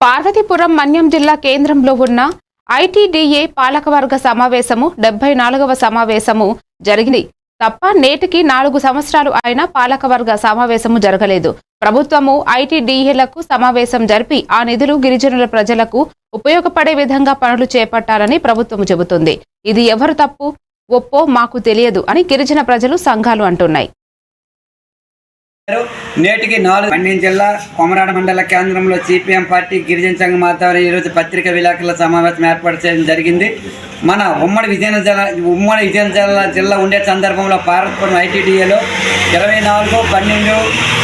పార్వతీపురం మన్యం జిల్లా కేంద్రంలో ఉన్న ఐటీడీఏ పాలకవర్గ సమావేశము డెబ్బై నాలుగవ సమావేశము జరిగింది. తప్ప నేటికి నాలుగు సంవత్సరాలు ఆయన పాలకవర్గ సమావేశము జరగలేదు. ప్రభుత్వము ఐటీడీఏలకు సమావేశం జరిపి ఆ నిధులు గిరిజనుల ప్రజలకు ఉపయోగపడే విధంగా పనులు చేపట్టాలని ప్రభుత్వం చెబుతుంది. ఇది ఎవరు తప్పు? ఒప్పో మాకు తెలియదు అని గిరిజన ప్రజలు సంఘాలు అంటున్నాయి. నేటికి నాలుగు మండ్యం జిల్లా కొమరాడ మండల కేంద్రంలో సిపిఎం పార్టీ గిరిజన సంఘం ఆధ్వర్యంలో ఈరోజు పత్రిక విలేకరుల సమావేశం ఏర్పాటు చేయడం జరిగింది. మన ఉమ్మడి విజయనగరం జిల్లా ఉమ్మడి విజయనగరం జిల్లా జిల్లా ఉండే సందర్భంలో భారతపురం ఐటీడీఏలో ఇరవై నాలుగు పన్నెండు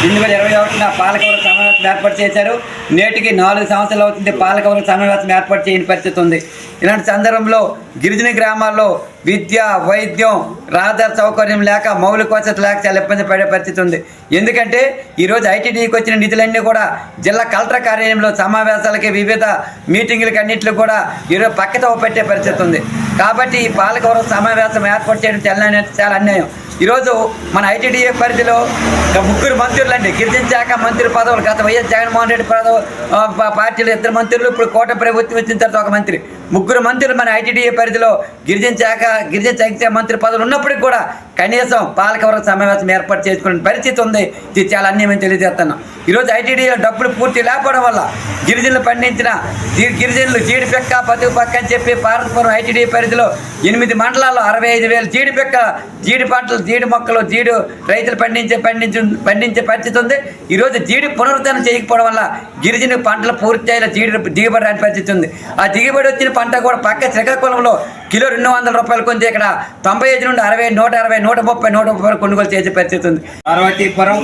రెండు వేల ఇరవై ఒకటిన పాలకవర్గ సమావేశం ఏర్పాటు చేశారు. నేటికి నాలుగు సంవత్సరాలు అవుతుంది పాలకవర్గ సమావేశం ఏర్పాటు చేయని పరిస్థితి ఉంది. ఇలాంటి సందర్భంలో గిరిజన గ్రామాల్లో విద్య వైద్యం రహదారి సౌకర్యం లేక మౌలిక వసతి లేక చాలా ఇబ్బంది పడే పరిస్థితి ఉంది. ఎందుకంటే ఈరోజు ఐటీడీకి వచ్చిన నిధులన్నీ కూడా జిల్లా కలెక్టర్ కార్యాలయంలో సమావేశాలకి వివిధ మీటింగులకి అన్నింటికి కూడా ఈరోజు పక్కతో పెట్టే పరిస్థితి ఉంది. కాబట్టి ఈ పాలకవర్గ సమావేశం ఏర్పాటు చేయడం చాలా అన్యాయం- చాలా అన్యాయం ఈరోజు మన ఐటీడీఏ పరిధిలో ముగ్గురు మంత్రులు అండి. గిరిజన శాఖ మంత్రి పదవులు గత వైఎస్ జగన్మోహన్ రెడ్డి పదవు పార్టీలు పార్టీలో ఇద్దరు మంత్రులు ఇప్పుడు కోట ప్రభుత్వం వచ్చిన తర్వాత ఒక మంత్రి. ముగ్గురు మంత్రులు మన ఐటీడీఏ పరిధిలో గిరిజన శాఖ గిరిజన శాఖ మంత్రి పదవులు ఉన్నప్పటికీ కూడా కనీసం పాలకవర్గ సమావేశం ఏర్పాటు చేసుకునే పరిస్థితి ఉంది. ఇది చాలా అన్యాయం తెలియజేస్తున్నాం. ఈరోజు ఐటీడీలో డబ్బులు పూర్తి లేకపోవడం వల్ల గిరిజనులు పండించిన గిరిజనులు జీడిపెక్క పతుకు పక్క అని చెప్పి భారతపురం ఐటీడీ పరిధిలో ఎనిమిది మండలాల్లో అరవై ఐదు వేలు జీడిపెక్క జీడి పంటలు జీడి మొక్కలు జీడు రైతులు పండించే పండించు పండించే పరిస్థితి ఉంది. ఈరోజు జీడి పునరుద్ధరణ చేయకపోవడం వల్ల గిరిజన పంటలు పూర్తి స్థాయిలో జీడి దిగుబడి రాని పరిస్థితి ఉంది. ఆ దిగుబడి వచ్చిన పంట కూడా పక్క శ్రీకాకుళంలో కిలో రెండు వందల రూపాయలు కొంది ఇక్కడ. తొంభై ఐదు నుండి అరవై నూట అరవై నూట ముప్పై నూట ముప్పై కొనుగోలు చేసే పరిస్థితి ఉంది. పార్వతీపురం